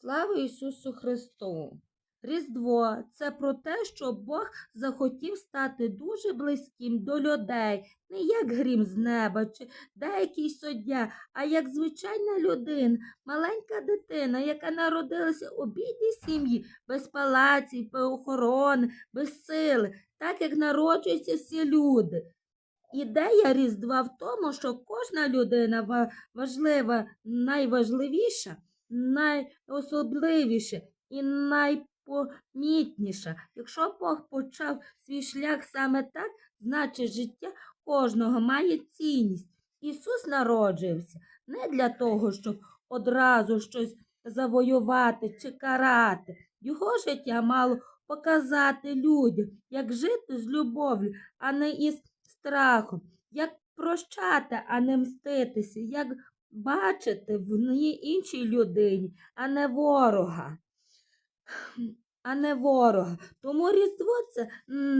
Слава Ісусу Христу! Різдво це про те, що Бог захотів стати дуже близьким до людей, не як грім з неба чи деякий суддя, а як звичайна людина, маленька дитина, яка народилася у бідній сім'ї, без палаців, без охорони, без сили, так як народжуються всі люди. Ідея Різдва в тому, що кожна людина ва- важлива, найважливіша, найособливіша і найпомітніша. Якщо Бог почав свій шлях саме так, значить життя кожного має цінність. Ісус народжився не для того, щоб одразу щось завоювати чи карати. Його життя мало показати людям, як жити з любов'ю, а не із страхом, як прощати, а не мститися, як бачити в іншій людині, а не ворога. А не ворога. Тому Різдво це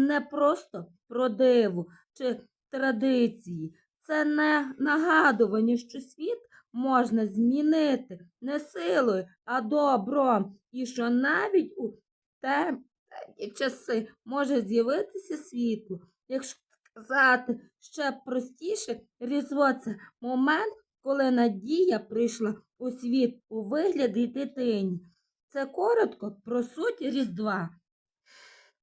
не просто про диву чи традиції. Це не нагадування, що світ можна змінити не силою, а добром. І що навіть у темні часи може з'явитися світло. Якщо сказати ще простіше, Різдво це момент, коли надія прийшла у світ у вигляді дитині. Це коротко про суть Різдва.